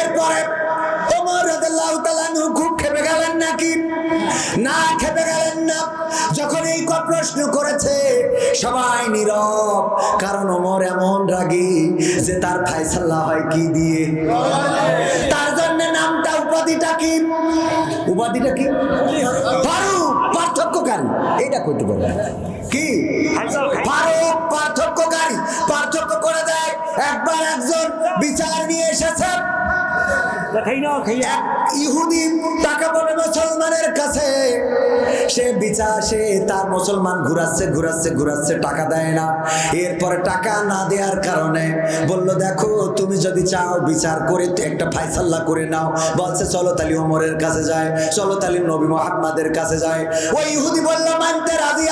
এরপরে খুব খেপে গেলেন নাকি? না খেপে গেলেন না। যখন এই প্রশ্ন করেছে, সবাই নীরব, কারণ ওমর এমন রাগী যে তার ফায়সাল্লা হয় কি দিয়ে? তার জন্য নামটা উপাধিটা কি? উপাধিটা কি? ফারুক পার্থক্যকারী। এটা করতে পারবে কি? পার্থক্য ইহুদি কাছে। সে বিচার তার মুসলমান ঘুরাচ্ছে ঘুরাচ্ছে ঘুরাচ্ছে, টাকা দেয় না। এরপরে টাকা না কারণে বলল, দেখো, তুমি যদি চাও বিচার করে একটা চলো কাছে যায়, চলো তালি নবী মোহাম্মদের কাছে যায়। ওই ইহুদি বলল, মানতে রাজি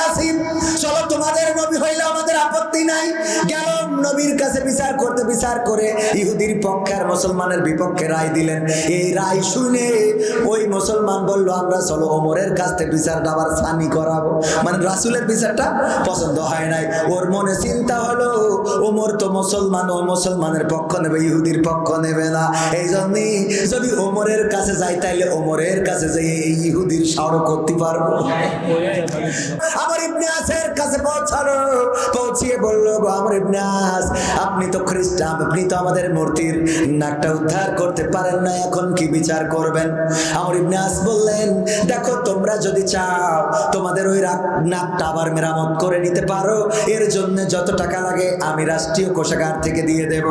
চলো, তোমাদের নবী হইলে আমাদের আপত্তি নাই। গেল নবীর কাছে বিচার করতে, বিচার করে ইহুদির পক্ষে আর মুসলমানের বিপক্ষে রায় দিলেন। এই রায় শুনে ওই মুসলমান বলল, আমরা চলো ওমরের কাছ থেকে বিচারটা আবার সানি করাবো। মানে রাসুলের বিচারটা পছন্দ হয় নাই। ওর মনে চিন্তা হলো, ওমর তো মুসলমান, ও মুসলমানের পক্ষ নেবে, ইহুদির পক্ষ নেবে না। এই জন্যই যদি ওমরের কাছে যাই, তাইলে ওমরের কাছে এই ইহুদির সাড়ো করতে পারব। আমার কাছে পৌঁছালো। পৌঁছিয়ে গো ইবনাস আপনি তো খ্রিস্টান, আপনি তো আমাদের মূর্তির নাকটা উদ্ধার করতে পারেন না এখন কি বিচার করবেন? ইবনাস বললেন, দেখো, তোমরা যদি চাও, তোমাদের ওই নাকটা আবার মেরামত করে নিতে পারো, এর জন্য যত টাকা লাগে, আমি রাষ্ট্রীয় কোষাগার থেকে দিয়ে দেব।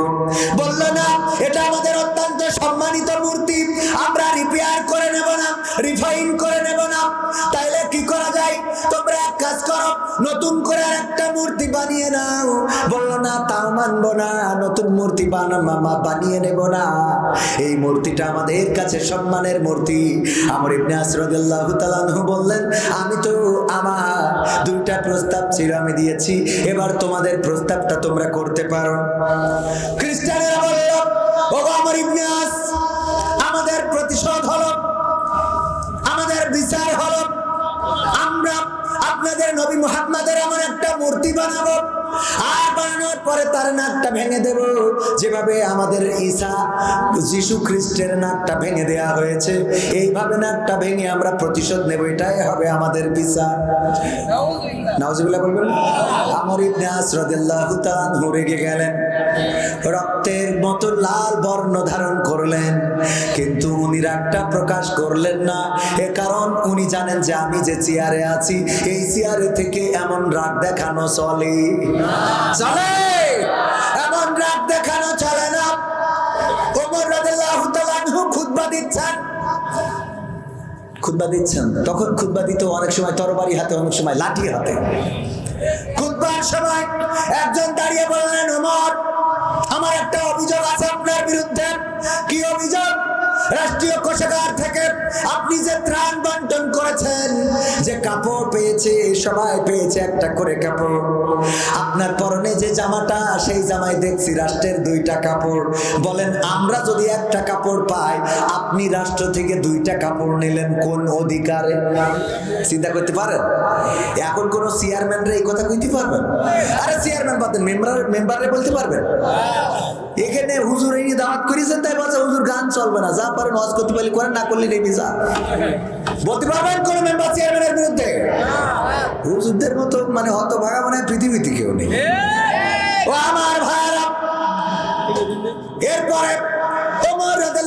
বলল, না, এটা আমাদের অত্যন্ত সম্মানিত মূর্তি, আমরা রিপেয়ার করে নেব না রিফাইন করে মূর্তি বানিয়ে নাও। বলল না, তাও মানবো না, নতুন মূর্তি বানা মামা বানিয়ে নেব না। এই মূর্তিটা আমাদের কাছে সম্মানের মূর্তি। আমার ইবনে আসরাদিল্লাহু তাআলাহু বললেন, আমি তো আমার দুইটা প্রস্তাব ছিল, আমি দিয়েছি। এবার তোমাদের প্রস্তাবটা তোমরা করতে পারো। খ্রিস্টানেরা বলল ও আমার ইবনে আস মুহাম্মাদের এমন একটা মূর্তি বানাবো আর বানানোর পরে তার নাকটা ভেঙে দেব। যেভাবে আমাদের ঈশা যিশু খ্রিস্টের নাকটা ভেঙে দেয়া হয়েছে এইভাবে নাকটা ভেঙে আমরা প্রতিশোধ নেব এটাই হবে আমাদের বিচার। নাউজুবিল্লাহ। বলবেন আমর ইবনে তাআলা রেগে গেলেন। রক্তের মতো লাল বর্ণ ধারণ করলেন। কিন্তু উনি রাগটা প্রকাশ করলেন না। এ কারণ উনি জানেন যে আমি যে চেয়ারে আছি, এই চেয়ারে থেকে এমন রাগ দেখানো চলে। চলে! এমন রাগ দেখানো চলে না। একজন দাঁড়িয়ে বললেন, ওমর আমার একটা অভিযোগ আছে আপনার বিরুদ্ধে। কি অভিযোগ? রাষ্ট্রীয় কোষাগার থেকে আপনি যে ত্রাণ বন্টন করেছেন, যে কাপড় পেয়েছে সবাই পেয়েছে একটা করে কাপড়। আপনার পরনে যে জামাটা, সেই জামায় দেখছি রাষ্ট্রের দুইটা কাপড়। বলেন, আমরা যদি একটা কাপড় পাই, আপনি রাষ্ট্র থেকে দুইটা কাপড় নিলেন কোন অধিকারে? চিন্তা করতে পারেন? এখন কোন চেয়ারম্যানরা এই কথা কইতে পারবেন? আরে, চেয়ারম্যান বাদেন মেম্বার মেম্বারে বলতে পারবেন? এখানে হুজুর এই দাওয়াত করেছেন তাই বলছে হুজুর গান চলবে না। যা পারেন হজ করতে পারলে করেন না করলে নেই যা বলতে পারবেন কোন মেম্বার চেয়ারম্যানের বিরুদ্ধে? হুজুরদের মতো মানে হত ভাগা মানে পৃথিবীতে কেউ নেই। ও আমার ভাইরা এরপরে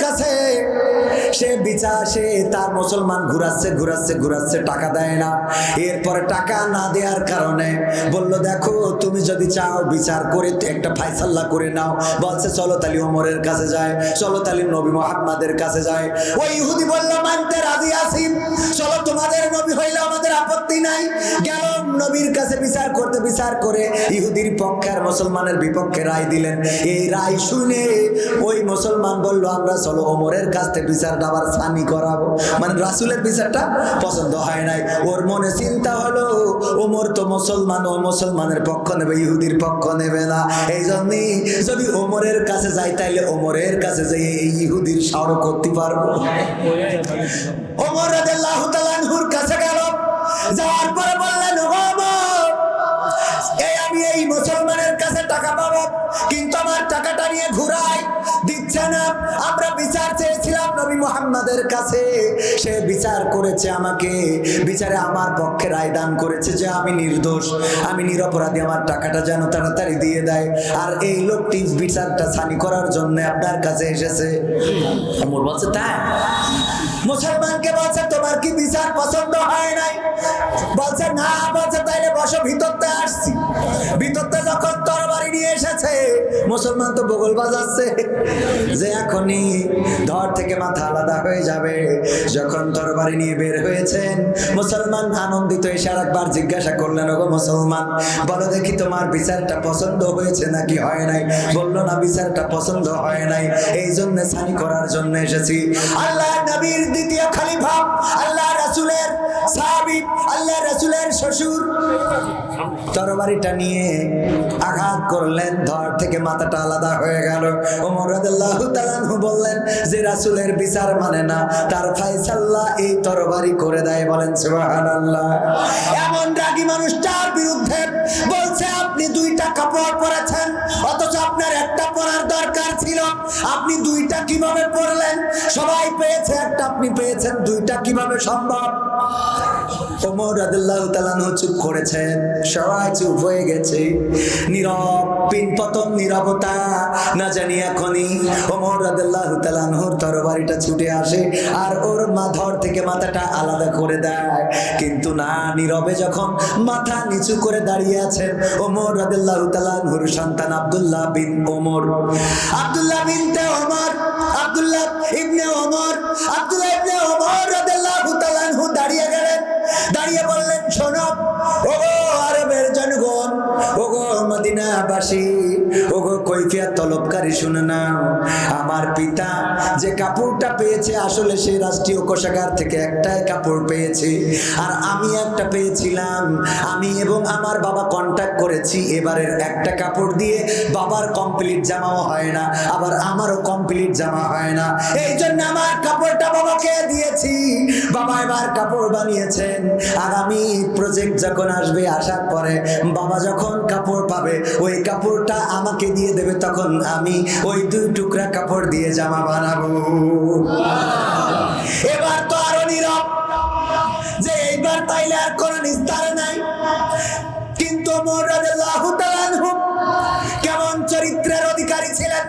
কাছে। যায়, চলো নবী মোহাম্মদের কাছে যায়। ওই ইহুদি মানতে রাজি চলো, তোমাদের নবী হইলে আমাদের আপত্তি নাই। গেল নবীর কাছে বিচার করতে, বিচার করে ইহুদির পক্ষে আর মুসলমানের বিপক্ষে রায় দিলেন। দিলেন এই রায় শুনে ওই মুসলমান বলল, আমরা চলো ওমরের কাছ থেকে বিচারটা আবার সানি করাবো। মানে রাসুলের বিচারটা পছন্দ হয় নাই। ওর মনে চিন্তা হলো, ওমর তো মুসলমান, ও মুসলমানের পক্ষ নেবে, ইহুদির পক্ষ নেবে না। এই জন্যই যদি ওমরের কাছে যাই, তাইলে ওমরের কাছে যাই এই ইহুদির সাড়ো করতে পারব। ওমর রাদিয়াল্লাহু কাছে গেল। যাওয়ার পরে বললেন নিয়ে ঘুরাই। দিচ্ছে না। আমরা বিচার চেয়েছিলাম নবী মোহাম্মদের কাছে। সে বিচার করেছে আমাকে। বিচারে আমার পক্ষে রায় দান করেছে যে আমি নির্দোষ। আমি নিরপরাধী। আমার টাকাটা যেন তাড়াতাড়ি দিয়ে দেয়। আর এই লোকটি বিচারটা ছানি করার জন্য আপনার কাছে এসেছে। ওমর বলছে তাই মুসলমানকে বলছে তোমার কি বিচার পছন্দ হয় নাই? বলছে না বলছে তাইলে বসো ভিতরতে আসছি। মুসলমান তো বগল বাজাচ্ছে। যে এখনই ধর থেকে মাথা আলাদা হয়ে যাবে। যখন তরবারি নিয়ে বের হয়েছেন, মুসলমান আনন্দিত এসে আরেকবার জিজ্ঞাসা করলেন, ওগো মুসলমান, বলো দেখি তোমার বিচারটা পছন্দ হয়েছে নাকি হয় নাই? বলল, না, বিচারটা পছন্দ হয় নাই। এই জন্য সানি করার জন্য এসেছি। আল্লাহ নবীর দ্বিতীয় খলিফা আল্লাহ রাসূলের সাহাবী আল্লাহ রাসূলের শ্বশুর। তরবারিটা নিয়ে আঘাত করলেন, ধর থেকে মাথাটা আলাদা হয়ে গেল। ওমর রাদিয়াল্লাহু তাআলা বললেন, যে রাসূলের বিচার মানে না, তার ফায়সাল্লাহ এই তরবারি করে দেয়। বলেন, সুবহানাল্লাহ। এমন রাগী মানুষটার বিরুদ্ধে বলছে, আপনি দুইটা কাপড় পরেছেন আপনি দুইটা কীভাবে পড়লেন? সবাই পেয়েছে একটা আপনি পেয়েছেন দুইটা কীভাবে সম্ভব? চুপ করেছেন সবাই চুপ হয়ে গেছে। নীরব, পিনপতন, নীরবতা, না জানি এখনই। ওমর রাদিয়াল্লাহু তাআলা আনহুর তরবারিটা ছুটে আসে আর ওর মাথার থেকে মাথাটা আলাদা করে দেয়। কিন্তু না, নীরবে যখন মাথা নিচু করে দাঁড়িয়ে আছেন, ওমর রাদিয়াল্লাহু তাআলা আনহুর সন্তান আব্দুল্লাহ বিন ওমর। আব্দুল্লাহ বিনতে ওমর, আব্দুল্লাহ ইবনে ওমর, আব্দুল্লাহ ইবনে মদিনাবাসী ওগো কৈফিয়াত তলবকারী শুনে নাও আমার পিতা যে কাপড়টা পেয়েছে, আসলে সেই রাষ্ট্রীয় কোষাগার থেকে একটাই কাপড় পেয়েছে। আর আমি একটা পেয়েছিলাম। আমি এবং আমার বাবা কন্ট্যাক্ট করেছি, এবারের একটা কাপড় দিয়ে। বাবার কমপ্লিট জামাও হয় না, আবার আমারও কমপ্লিট জামা হয় না। এই জন্য আমার কাপড়টা বাবাকে দিয়েছি। বাবা এবার কাপড় বানিয়েছেন। আগামী প্রজেক্ট যখন আসবে, আসার পরে বাবা যখন কাপড় পাবে, ওই কাপড়টা আমাকে দিয়ে দেবে তখন আমি ওই দুই টুকরা কাপড় দিয়ে জামা বানাবো। এবার তো আরও নীরব। যে এইবার তাইলে আর কোন নিস্তার নাই। কিন্তু কেমন চরিত্রের অধিকারী ছিলেন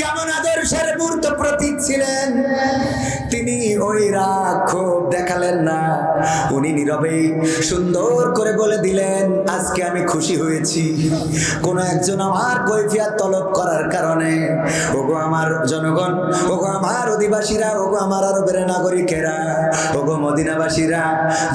কেমন আদর্শের মূর্ত প্রতীক ছিলেন। ওই ক্ষোভ দেখালেন না। উনি নীরবেই সুন্দর করে বলে দিলেন, আজকে আমি খুশি হয়েছি। কোন একজন আমার কৈফিয়াত তলব করার কারণে। ওগো আমার জনগণ, ওগো আমার অধিবাসীরা, ওগো আমার আরবের নাগরিকেরা, ওগো মদিনাবাসীরা,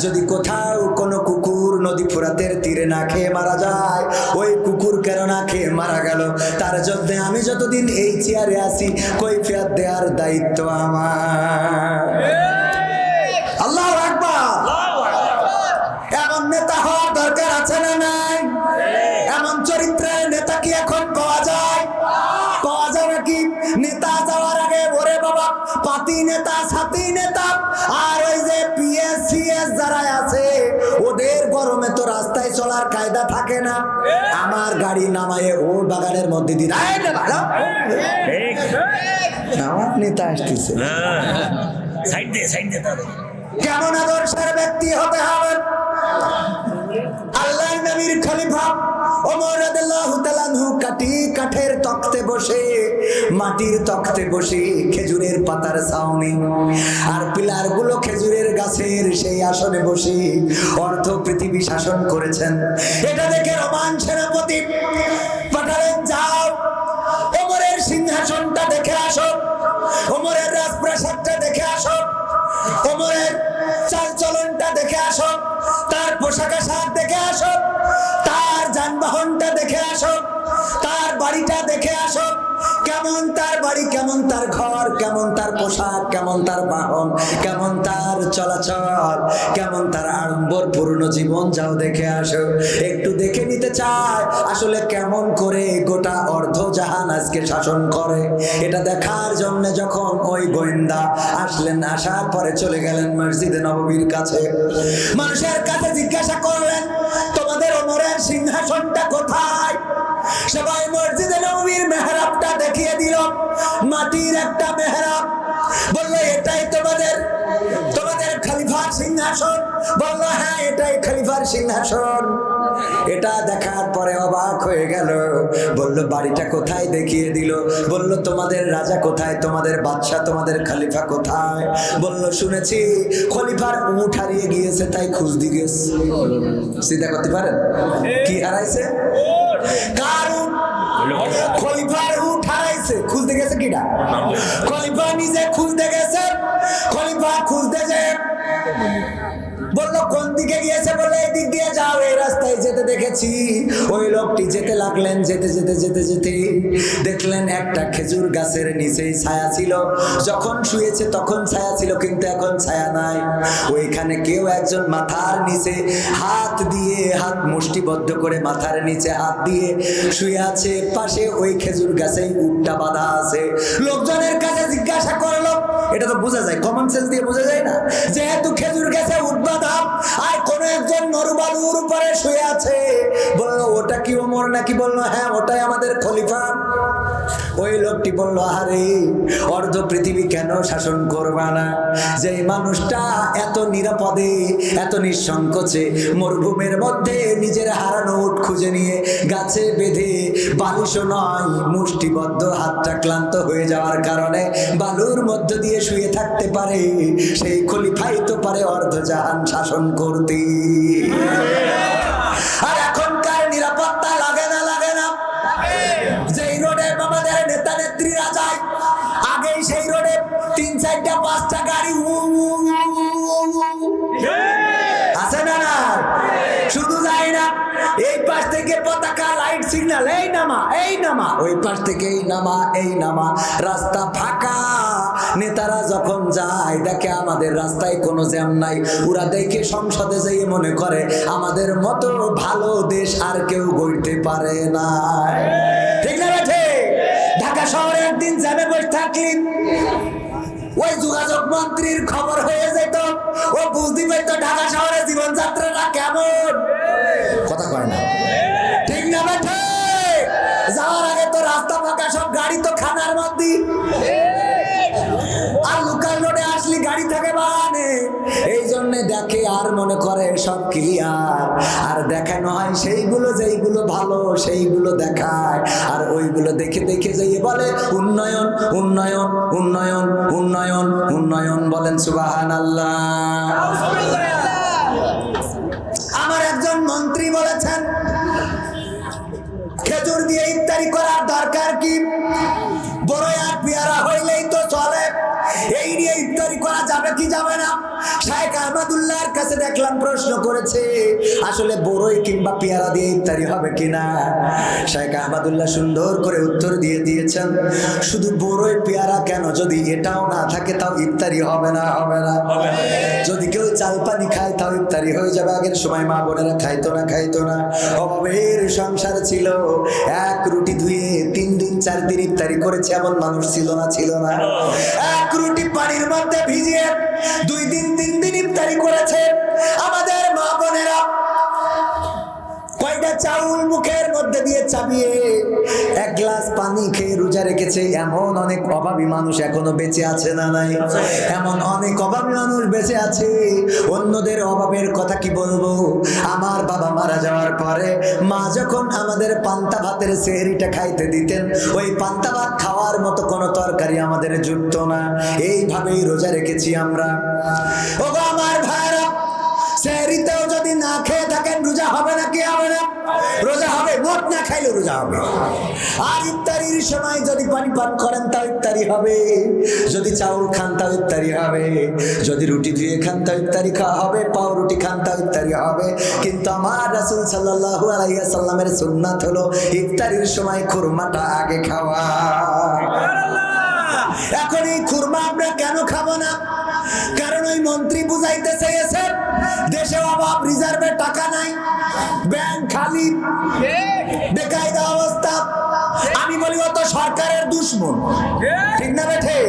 যদি কোথাও কোনো কুকুর নদী ফোরাতের তীরে না খেয়ে মারা যায়। ওই কুকুর কেন না খেয়ে মারা গেল? তার জন্য আমি যতদিন এই চেয়ারে আছি, কৈফিয়াত দেওয়ার দায়িত্ব আমার। আল্লাহ এমন নেতা হওয়ার দরকার আছে না নাই? এমন চরিত্রের নেতা কি এখন গাড়ি নামায় ওর বাগানের মধ্যে ভালো আমার নেতা আসতেছে। সাইড কেমন আদর্শের ব্যক্তি হতে হবে? আল্লাহ নবীর খলিফা ওমর কাটি কাঠের তক্তে বসে মাটির তখতে বসে খেজুরের পাতার ছাউনি। আর পিলারগুলো খেজুরের গাছের সেই আসনে বসে অর্ধ পৃথিবী শাসন করেছেন। এটা দেখে রোমান সেনাপতি পাঠালেন, যাও, ওমরের সিংহাসনটা দেখে আসো, ওমরের রাজপ্রাসাদটা দেখে আসো, ওমরের চাল চলনটা দেখে আসো, তার পোশাক আশাক দেখে আসো, তার যানবাহনটা দেখে আসো, তার বাড়িটা দেখে আসো কেমন তার বাড়ি, কেমন তার ঘর, কেমন তার পোশাক, কেমন তার বাহন, কেমন তার চলাচল, কেমন তার আড়ম্বর পূর্ণ জীবন, যাও দেখে আসো। একটু দেখে নিতে চায়, আসলে কেমন করে গোটা অর্ধ জাহান আজকে শাসন করে। এটা দেখার জন্য যখন ওই গোয়েন্দা আসলেন, আসার পরে চলে গেলেন মসজিদে নববীর কাছে। মানুষের কাছে জিজ্ঞাসা করলেন, তোমাদের ওমরের সিংহাসনটা কোথায়? সবাই মসজিদে মেহরাবটা দেখিয়ে দিল, মাটির একটা মেহরাব। বলল, এটাই তোমাদের তোমাদের খলিফার সিংহাসন। বলল হ্যাঁ এটাই খলিফার সিংহাসন। এটা দেখার পরে অবাক হয়ে গেল। বলল, বাড়িটা কোথায় দেখিয়ে দিল? বলল, তোমাদের রাজা কোথায়? তোমাদের বাদশা তোমাদের খলিফা কোথায়? বলল, শুনেছি, খলিফার উঠ হারিয়ে গিয়েছে, তাই খুঁজ দিয়ে গেছে। চিন্তা করতে পারেন? কি হারাইছে? কার উট খলিফার উঠ খুলতে গেছে কিনা খলিফা নিজে খুঁজতে গেছে। খলিফা খুঁজতে যে বলল, কোন দিকে গিয়েছে? বলল এই দিক দিয়ে দেখেছি। ওই লোকটি যেতে লাগলেন, যেতে যেতে যেতে যেতে। দেখলেন একটা খেজুর গাছের নিচেই ছায়া ছিল। যখন শুয়েছে তখন ছায়া ছিল, কিন্তু এখন ছায়া নাই। ওইখানে কেউ একজন মাথার নিচে হাত দিয়ে হাত মুষ্টিবদ্ধ করে মাথার নিচে হাত দিয়ে শুয়ে আছে। পাশে ওই খেজুর গাছেই উটটা বাঁধা আছে। লোকজনের কাছে জিজ্ঞাসা করল এটা তো বোঝা যায় কমন সেন্স দিয়ে বোঝা যায় না। যেহেতু খেজুর গেছে উঠবা আর কোন একজন নরবালুর উপরে শুয়ে আছে, বলল, ওটা কি ওমর নাকি? বলল হ্যাঁ ওটাই আমাদের খলিফা। ওই লোকটি বলল আরে অর্ধ পৃথিবী কেন শাসন করবা না? যে মানুষটা এত নিরাপদে, এত নিঃসংকোচে মরুভূমির মধ্যে নিজের হারানো উট খুঁজে নিয়ে গাছে বেঁধে বালিশও নয়, মুষ্টিবদ্ধ হাতটা ক্লান্ত হয়ে যাওয়ার কারণে বালুর মধ্য দিয়ে শুয়ে থাকতে পারে। সেই খলিফাই তো পারে অর্ধজাহান শাসন করতে। লাইট সিগন্যাল, এই নামা এই নামা। ওই পাশ থেকে এই নামা এই নামা। রাস্তা ফাঁকা। নেতারা যখন যায়, দেখে আমাদের রাস্তায় কোনো জ্যাম নাই। ওরা দেখে সংসদে যেয়ে মনে করে, আমাদের মতো ভালো দেশ আর কেউ গড়তে পারে না। ঠিক না ঢাকা শহরে একদিন জ্যামে বসে থাকলি। ওই যোগাযোগ মন্ত্রীর খবর হয়ে যেত। ও বুঝতে পারতো ঢাকা শহরে জীবনযাত্রাটা কেমন। আর মনে করে সব ক্লিয়ার আর দেখানো হয় সেইগুলো, যেইগুলো ভালো, সেইগুলো দেখায়। আর ওইগুলো দেখে দেখে যেয়ে বলে, উন্নয়ন উন্নয়ন উন্নয়ন উন্নয়ন উন্নয়ন। বলেন সুবাহান আমার একজন মন্ত্রী বলেছেন, খেজুর দিয়ে ইত্যাদি করার দরকার কি? বড় আর পেয়ারা হইলেই তো চলে। এই নিয়ে ইত্যাদি করা যাবে কি যাবে না? শাহেখ আহমদুল্লাহর কাছে দেখলাম প্রশ্ন করেছে আসলে বড়ই কিংবা পেয়ারা দিয়ে ইত্যাদি হবে কিনা? শাহেখ আহমদুল্লাহ সুন্দর করে উত্তর দিয়ে দিয়েছেন শুধু বড়ই পেয়ারা কেন? যদি এটাও না থাকে তাও ইফতারি হবে না হবে না। যদি কেউ চাল পানি খায় তাও ইফতারি হয়ে যাবে। আগের সময় মা বোনেরা খাইতো না খাইতো না। অভাবের সংসার ছিল এক রুটি ধুয়ে তিন দিন চার দিন ইফতারি করেছে এমন মানুষ ছিল না। ছিল না। এক রুটি পানির মধ্যে ভিজিয়ে দুই দিন তিন দিন ইফতারি করেছে। আমাদের মা বোনেরা কয়টা চাউল মুখের মধ্যে দিয়ে এক গ্লাস পানি খেয়ে রোজা রেখেছে। এমন অনেক অভাবী মানুষ এখনও বেঁচে আছে না নাই? এমন অনেক অভাবী মানুষ বেঁচে আছে। অন্যদের অভাবের কথা কি বলব? আমার বাবা মারা যাওয়ার পরে মা যখন আমাদের পান্তা ভাতের সেহরিটা খাইতে দিতেন, ওই পান্তা ভাত খাওয়ার মতো কোনো তরকারি আমাদের জুটত না। এইভাবেই রোজা রেখেছি আমরা। আমার খাইলে রোজা হবে। আর ইত্যাদির সময় যদি পানি পান করেন, তাও ইত্যাদি হবে। যদি চাউল খান, তাও ইত্যাদি হবে। যদি রুটি ধুয়ে খান, তাও ইত্যাদি খাওয়া হবে। পাও রুটি খান, তাও ইফতারি হবে। কিন্তু আমার রাসূল সাল্লাল্লাহু আলাইহি সাল্লামের সুন্নাত হলো ইফতারির সময় খুরমাটা আগে খাওয়া। এখন এই খুরমা আমরা কেন খাব না? কারণ ওই মন্ত্রী বুঝাইতে চেয়েছে দেশে অভাব, রিজার্ভে টাকা নাই। ব্যাংক খালি। বেকায়দা অবস্থা। আমি বলি অত সরকারের দুশ্মন। ঠিক। না বেঠে?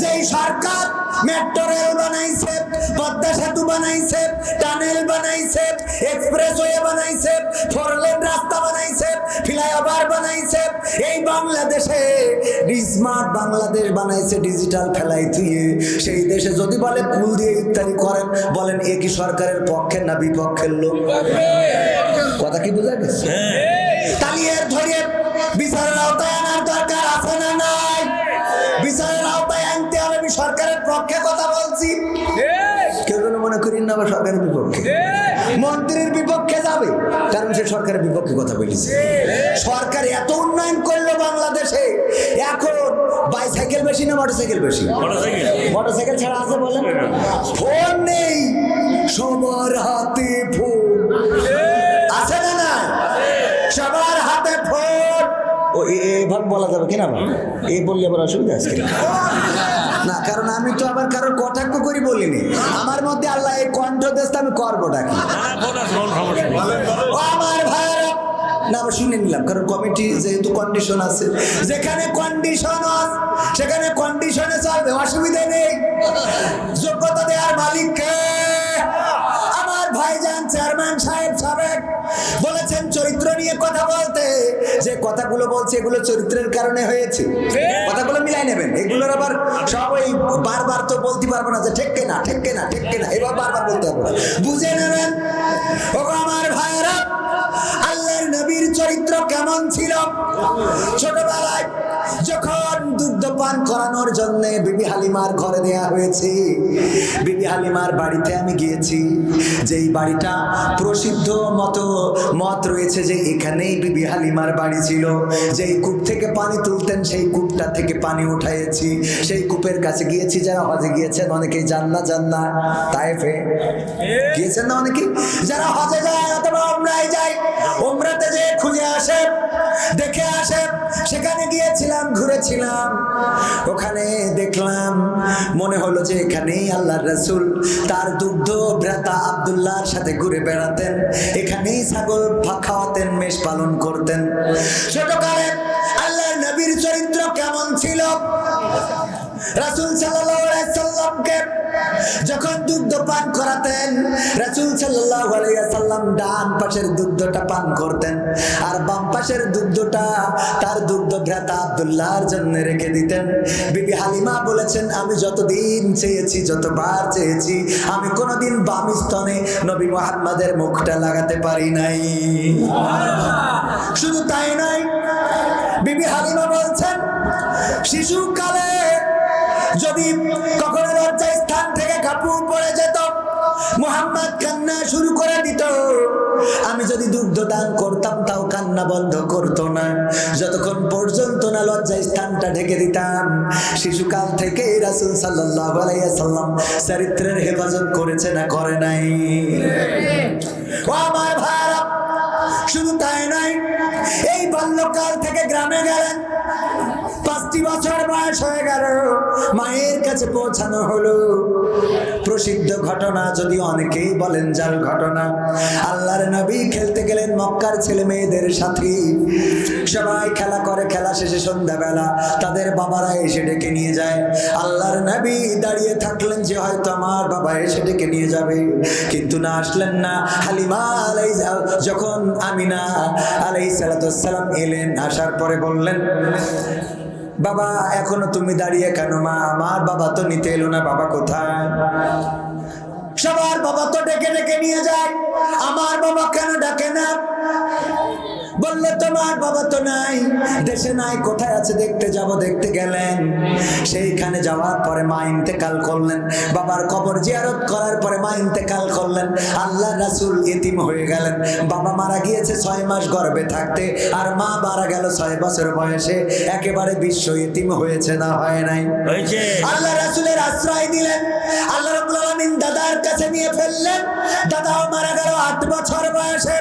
যেই সরকার মেট্রো রেল বানাইছে বানাইছে টানেল বানাইছে এক্সপ্রেসওয়ে বানাইছে ফোর লেন রাস্তা বানাইছে ফ্লাইওভার বানাইছে। এই বাংলাদেশে স্মার্ট বাংলাদেশ বানাইছে ডিজিটাল ফেলাই থুয়ে সেই দেশে যদি বলে কুল দিয়ে ইত্যাদি করেন বলেন এ কি সরকারের পক্ষের না বিপক্ষের লোক? কথা কি বোঝা গেছে? তাহলে এর ধরে বিচারের আওতায় আনার দরকার আছে না নাই? বিচারের আওতায় আনতে হবে আমি সরকারের পক্ষে কথা বলছি। মনে করেন না আবার সরকারের বিপক্ষে মন্ত্রীর বিপক্ষে যাবে কারণ সে সরকারের বিপক্ষে কথা বলেছে সরকার এত উন্নয়ন করল বাংলাদেশে এখন বাইসাইকেল বেশি না মোটরসাইকেল বেশি মোটরসাইকেল। ছাড়া আছে বলেন ফোন নেই সবার হাতে ফোন আছে না না সবার হাতে ফোন ও এভাবে বলা যাবে কিনা এই বললে আবার অসুবিধা আছে? না, কারণ আমি তো আবার কারও কটাক্ষ করি বলিনি। আমার মধ্যে আল্লাহ এই কণ্ঠ দেশ আমি করব ডাকি না শুনে নিলাম, কারণ কমিটি যেহেতু কন্ডিশন আছে। যেখানে কন্ডিশন সেখানে কন্ডিশনে চলবে, অসুবিধা নেই। যোগ্যতা দেওয়ার মালিককে চরিত্র নিয়ে কথা বলতে। যে কথাগুলো বলছে এগুলো চরিত্রের কারণে হয়েছে। কথাগুলো মিলাই নেবেন। এগুলোর আবার সব ওই বারবার বলতে পারব না যে ঠেককে না ঠেককে না ঠেককে না এবার বারবার বলতে পারব না বুঝে নেবেন? আমার ভাইয়েরা, আল্লাহর নবীর চরিত্র কেমন ছিল? ছোটবেলায় যখন দুগ্ধ পান করানোর জন্য বিবি হালিমার ঘরে দেয়া হয়েছে, বিবি হালিমার বাড়িতে আমি গিয়েছি। যেই বাড়িটা প্রসিদ্ধ মতো, মত রয়েছে যে এখানেই বিবি হালিমার বাড়ি ছিল। যেই কূপ থেকে পানি তুলতেন, সেই কূপটা থেকে পানি উঠাইছি সেই কূপের কাছে গিয়েছি, যারা হজে গিয়েছেন অনেকেই যান না যান না তাইফে। গিয়েছেন না অনেকে যারা হজে যায় অথবা ওমরায় যায় ওমরাতে যে খুঁজে আসে, দেখে আসে, সেখানে গিয়েছিলাম, ঘুরেছিলাম। ওখানে দেখলাম, মনে হলো যে এখানেই আল্লাহর রাসূল, তার দুগ্ধ ভ্রাতা আব্দুল্লাহর সাথে ঘুরে বেড়াতেন, এখানেই ছাগল খাওয়াতেন, মেষ পালন করতেন। ছোটকালে আল্লাহর নবীর চরিত্র কেমন ছিল? রাসূল সাল্লামকে যখন দুগ্ধ পান করাতেন, রাসূল সাল্লাম ডান পাশের দুগ্ধটা পান করতেন আর বাম পাশের দুগ্ধটা তার দুগ্ধ ভ্রাতা আব্দুল্লাহর জন্য রেখে দিতেন। বিবি হালিমা বলেছেন, আমি যতদিন চেয়েছি, যতবার চেয়েছি, আমি কোনোদিন বাম স্তনে নবী মুহাম্মাদের মুখটা লাগাতে পারি নাই। শুধু তাই নয়, বিবি হালিমা বলছেন, শিশুকালে যদি কখনো লজ্জায় স্থান থেকে কাপড় পরে যেত, মোহাম্মদ কান্না শুরু করে দিত। আমি যদি দুগ্ধ দান করতাম, তাও কান্না বন্ধ করতো না। যতক্ষণ পর্যন্ত না লজ্জায় স্থানটা ঢেকে দিতাম, শিশুকাল থেকে রাসুল সাল্লাম চরিত্রের হেফাজত করেছে না করে নাই। আমার ভাইরা, শুধু তাই নাই এই বাল্যকাল থেকে গ্রামে গেলেন। বছর বয়স হয়ে গেল, মায়ের কাছে পৌঁছানো হলো। প্রসিদ্ধ ঘটনা যদি অনেকেই বলেন জাল ঘটনা, আল্লাহর নবী খেলতে গেলেন মক্কার ছেলে মেয়েদের সাথে। সবাই খেলা করে, খেলা শেষে সন্ধ্যাবেলা তাদের বাবারা এসে ডেকে নিয়ে যায়। আল্লাহর নবী দাঁড়িয়ে থাকলেন যে হয়তো আমার বাবা এসে ডেকে নিয়ে যাবে, কিন্তু না আসলেন না। হালিমা আলাই যখন আমিনা আলাই সালাতাম এলেন, আসার পরে বললেন বাবা, এখনও তুমি দাঁড়িয়ে কেন মা? আমার বাবা তো নিতে এলো না, বাবা কোথায়? সবার বাবা তো ডেকে ডেকে নিয়ে যায়। আমার বাবা কেন ডাকে না? বলল তোমার বাবা তো নাই দেশে নাই কোথায় আছে? দেখতে যাব দেখতে গেলেন। সেইখানে যাওয়ার পরে মা ইন্তেকাল করলেন। বাবার কবর জিয়ারত করার পরে মা ইন্তেকাল করলেন। আল্লাহ রাসূল এতিম হয়ে গেলেন। বাবা মারা গিয়েছে ছয় মাস গর্ভে থাকতে আর মা মারা গেল ছয় বছর বয়সে। একেবারে বিশ্ব এতিম হয়েছে না হয় নাই। আল্লাহ রাসুলের আশ্রয় দিলেন। আল্লাহ রাব্বুল আলামিন দাদার কাছে নিয়ে ফেললেন। দাদাও মারা গেল আট বছর বয়সে।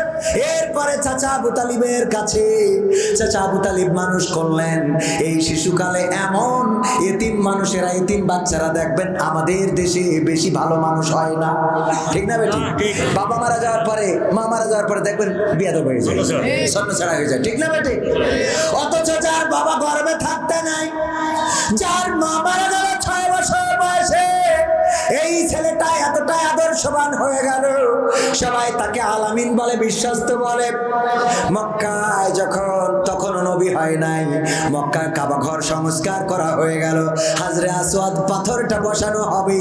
এরপরে চাচা আবু তালিবের কাছে। চাচা আবু তালিব মানুষ করলেন। এই শিশুকালে এমন এতিম মানুষেরা এতিম বাচ্চারা দেখবেন আমাদের দেশে বেশি ভালো মানুষ হয় না। ঠিক না বেটি? হ্যাঁ, বাবা মারা যাওয়ার পরে মা মারা যাওয়ার পরে দেখবেন বিয়া তো হয়ে যায়। স্বর্ণ ছাড়া হয়ে যায়। ঠিক না বেটি? অথচ যার বাবা গর্বে থাকতে নাই যার মা মারা গেল ছয় বছর আদর্শবান হয়ে গেল। সবাই তাকে আলামিন বলে বিশ্বস্ত বলে। মক্কায় যখন তখন নবী হয় নাই। মক্কায় কাবা ঘর সংস্কার করা হয়ে গেল। হাজরে আসওয়াদ পাথরটা বসানো হবে।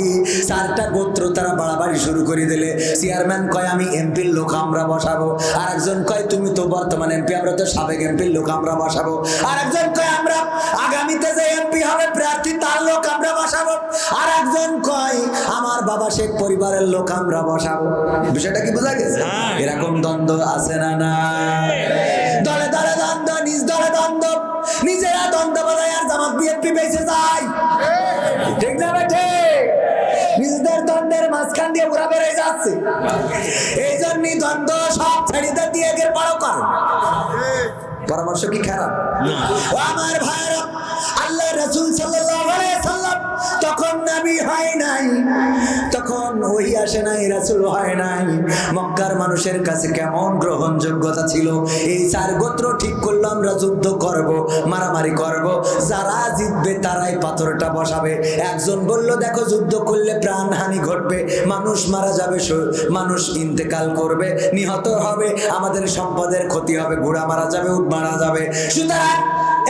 চারটা গোত্র তারা বাড়াবাড়ি শুরু করে দিলে। চেয়ারম্যান কয়, আমি এমপির লোক, আমরা বসাবো। আর একজন কয়, তুমি তো বর্তমান এমপি, আমরা তো সাবেক এমপির লোক, আমরা বসাবো। আর একজন কয়, আমরা আগামীতে যে এমপি হবে, প্রার্থী তার লোক, আমরা বসাবো। আর একজন কয় আমার বাবা শেখ পরিবারের লোক আমরা বসাবো। বিষয়টা কি বোঝা গেছে? হ্যাঁ। এরকম দ্বন্দ্ব আছে না না? দলে দলে দ্বন্দ্ব নিজ দলে দ্বন্দ্ব। নিজেরা দ্বন্দ্ব বাজায় আর জামাত বিএনপি বেঁচে যায়। ঠিক না বেঠে নিজেদের দ্বন্দ্বের মাঝখান দিয়ে ওরা বেড়ে যাচ্ছে। এই জন্যই দ্বন্দ্ব সব ছেড়ে দিয়ে এগিয়ে বড় করে। পরামর্শ কি খারাপ? আমার ভাইরা আল্লাহ রাসূল সাল্লাম তখন নবী হয় নাই, তখন ওই আসে নাই, রাসূল হয় নাই। মক্কার মানুষের কাছে কেমন গ্রহণযোগ্যতা ছিল? এই চার গোত্র ঠিক করল আমরা যুদ্ধ করব, মারামারি করব, যারা জিতবে তারাই পাথরটা বসাবে। একজন বলল, দেখো, যুদ্ধ করলে প্রাণহানি ঘটবে, মানুষ মারা যাবে মানুষ ইন্তেকাল করবে, নিহত হবে, আমাদের সম্পদের ক্ষতি হবে, ঘোড়া মারা যাবে, উট মারা যাবে। সুতরাং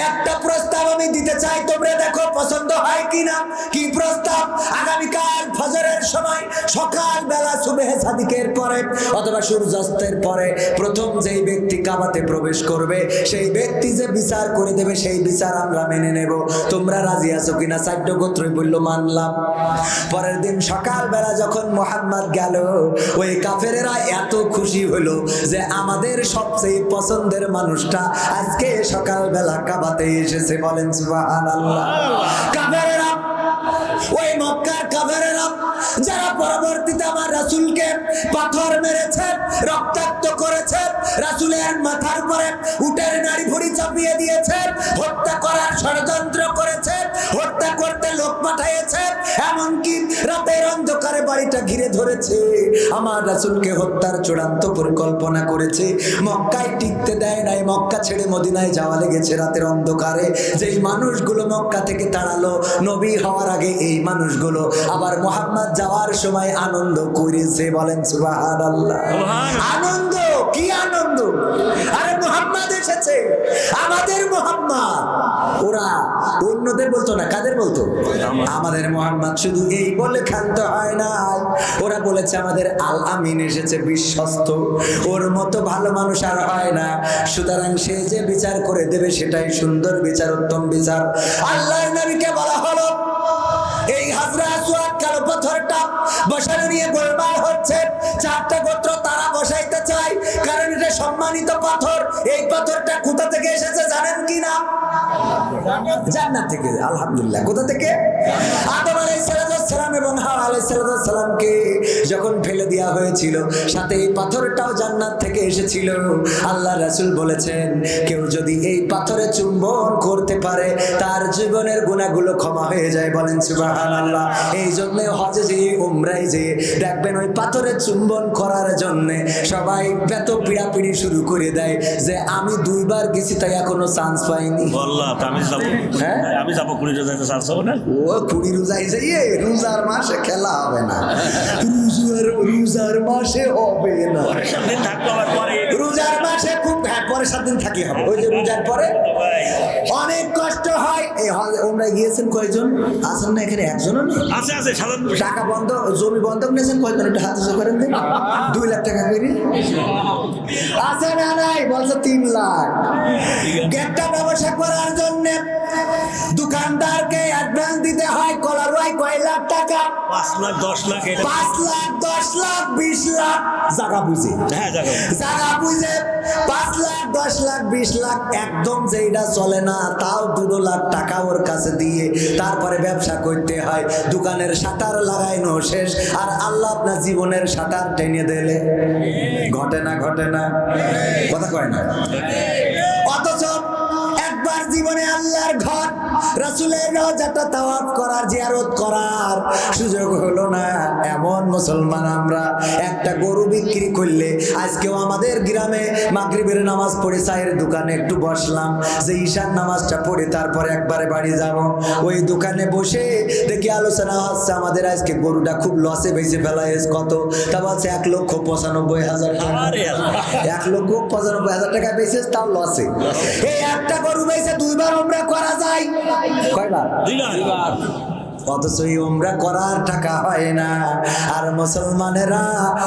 একটা প্রস্তাব আমি দিতে চাই, তোমরা দেখো, পছন্দ হয় কিনা? কি প্রস্তাব আগামীকাল ফজরের সময় সকাল বেলা সুবেহ পরে অথবা সূর্যাস্তের পরে প্রথম যেই ব্যক্তি কাবাতে প্রবেশ করবে, সেই ব্যক্তি যে বিচার করে দেবে, সেই বিচার আমরা মেনে নেব। তোমরা রাজি আছো কিনা? গোত্রই বলল, মানলাম। পরের দিন যখন মোহাম্মদ গেল, ওই কাফেরেরা এত খুশি হলো যে আমাদের সবচেয়ে পছন্দের মানুষটা আজকে সকাল বেলা কাবাতে এসেছে। বলেন কাফেরেরা যারা পরবর্তীতে আমার রাসুলকে পাথর মেরেছে রক্তাক্ত করেছে রাসূলের মাথার উপরে উটের নাড়ি ভুড়ি চাপিয়ে দিয়েছে হত্যা করার ষড়যন্ত্র করেছে হত্যা করতে লোক পাঠিয়েছে এমনকি রাতের অন্ধকারে বাড়িটা ঘিরে ধরেছে। আমার রাসূলকে হত্যার চূড়ান্ত পরিকল্পনা করেছে। মক্কায় টিকতে দেয় নাই মক্কা ছেড়ে মদিনায় যাওয়া লেগেছে রাতের অন্ধকারে। যেই মানুষগুলো মক্কা থেকে তাড়ালো নবী হওয়ার আগে এই মানুষগুলো আবার মোহাম্মদ যাওয়ার সময় আনন্দ করেছে বলেন সুবহানাল্লাহ। আনন্দ? কি আনন্দ? আরে মোহাম্মদ এসেছে। আমাদের মোহাম্মদ। ওরা অন্যদের বলতো না কাদের বলতো? আমাদের। মোহাম্মদ শুধু এই বলে ক্ষান্ত হয় না ওরা বলেছে আমাদের আল আমিন এসেছে বিশ্বস্ত। ওর মতো ভালো মানুষ আর হয় না। সুতরাং সে যে বিচার করে দেবে সেটাই সুন্দর বিচার উত্তম বিচার। আল্লাহর নবীকে বলা হলো বসানো নিয়ে তারা বসাইতে চায়, কারণ এটা সম্মানিত পাথর। এই পাথরটা কোথা থেকে এসেছে জানেন কি না থেকে, আলহামদুলিল্লাহ। কোথা থেকে? সালাম এবং হাওয়া আলাইহিস সালামকে যখন ফেলে দেওয়া হয়েছিল সাথে এই পাথরটাও জান্নাত থেকে এসেছিল। আল্লাহ রাসূল বলেছেন কেউ যদি এই পাথরে চুম্বন করতে পারে তার জীবনের গুণাগুলো ক্ষমা হয়ে যায়। বলেন সুবহানাল্লাহ। এই জন্য হজে যে উমরাই যে দেখবেন ওই পাথরে চুম্বন করার জন্য সবাই এত পিড়াপিড়ি শুরু করে দেয় যে আমি দুইবার গেছি তাই এখনও চান্স পাইনি। বললাম আমি যাব। হ্যাঁ? আমি যাব কুড়ি যাইতে চান্স হবে না? ও কুড়ি রোজাই যাইয়ে রোজার মাসে খেলা হবে না। রোজার রোজার মাসে হবে না। পরের রোজার মাসে খুব হ্যাঁ পরে সাত দিন থাকি হবে। ওই যে রোজার পরে অনেক কষ্ট হয়। এই ওমরা গিয়েছেন কয়জন? আছেন না এখানে একজনও নেই? আছে আছে সাধারণ টাকা বন্ধ জমি বন্ধক নিয়েছেন কয়জন? একটু হাত করেন দিন দুই লাখ টাকা করে। আছে না নাই? বলছে তিন লাখ। একটা ব্যবসা করার জন্য দোকানদারকে অ্যাডভান্স পাঁচ লাখ দশ লাখ পাঁচ লাখ দশ লাখ বিশ লাখ। জায়গা বুঝে। হ্যাঁ জায়গা বুঝে। পাঁচ লাখ দশ লাখ বিশ লাখ একদম যেইটা চলে না তাও দুটো লাখ টাকা ওর কাছে দিয়ে তারপরে ব্যবসা করতে হয়। দোকানের শাটার লাগাইনো শেষ। আর আল্লাহ আপনার জীবনের শাটার টেনে দিলে। ঘটে না ঘটে না। কথা কয় না? অথচ একবার জীবনে আল্লাহর ঘর রাসুলের রওজাটা তাওয়াফ করার জিয়ারত করার সুযোগ হলো না। এমন মুসলমান আমরা একটা গরু বিক্রি করলে আজকেও আমাদের গ্রামে মাগরিবের নামাজ পড়ে চায়ের দোকানে একটু বসলাম যে ঈশান নামাজটা পড়ে তারপরে একবারে বাড়ি যাব। ওই দোকানে বসে দেখি আলোচনা হচ্ছে আমাদের আজকে গরুটা খুব লসে বেঁচে ফেলা হয়েছে কত? তা বলছে এক লক্ষ পঁচানব্বই হাজার টাকা। এক লক্ষ পঁচানব্বই হাজার টাকা বেঁচে তাও লসে এই একটা গরু বেঁচে দুইবার আমরা করা যায়। কয়বার? দুই অথচ করার টাকা হয় না। আর মুসলমানেরা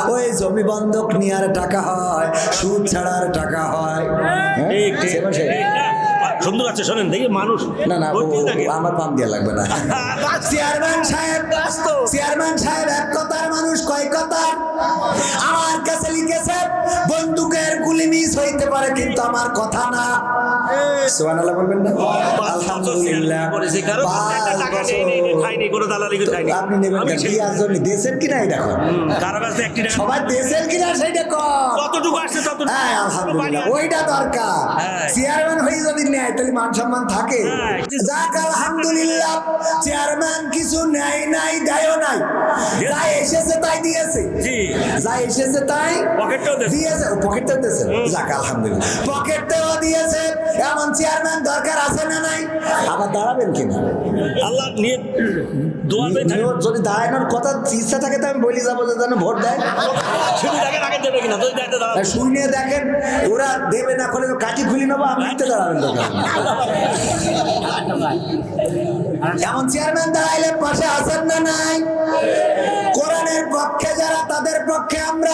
ওই জমি বন্ধক নেওয়ার টাকা হয় সুদ ছাড়ার টাকা হয়। হ্যাঁ? ঠিক ঠিক সেবা সে- ঠিক। না। সুন্দর আছে শোনেন দেখি মানুষ না না ভর্তি ও- থাকে। আমার পাম দিয়া লাগবে না। চেয়ারম্যান সাহেব চেয়ারম্যান সাহেব এক কথার মানুষ কয় আমার কাছে লিখেছে বন্দুকের গুলি মিস হইতে পারে কিন্তু আমার কথা না। সুবহানাল্লাহ বলবেন না? আলহামদুলিল্লাহ। আপনি নেবেন জন্য দেশের কি নাই দেখো? কারও কাছ একটি টাকা- সবাই দেশের কিনা কর। যতটুকু আসছে হ্যাঁ আলহামদুলিল্লাহ। ওইটা দরকার। চেয়ারম্যান হয়ে যদি নেয় তাহলে মান সম্মান থাকে। হ্যাঁ। যাক আলহামদুলিল্লাহ। চেয়ারম্যান কিছু নেয় নাই দেয়ও নাই। যা এসেছে তাই দিয়েছে। জি। যা এসেছে তাই পকেটটাও। দিয়েছে ও পকেটটাও দিয়েছে যাক আলহামদুলিল্লাহ। পকেটটাও দিয়েছে এমন চেয়ারম্যান দরকার আছে না নাই? আবার দাঁড়াবেন কিনা আল্লাহ নিয়ে যদি দাঁড়ানোর কথা ইচ্ছা থাকে তো আমি বলি যাব যে যেন ভোট দেয়। শুধু দেখেন। শুনে ওরা দেবে না করে কাঠি খুলি নেব আপনি দাঁড়াবেন এমন চেয়ারম্যান দাঁড়াইলে পাশে আছেন না নাই? কোরআনের পক্ষে যারা তাদের পক্ষে আমরা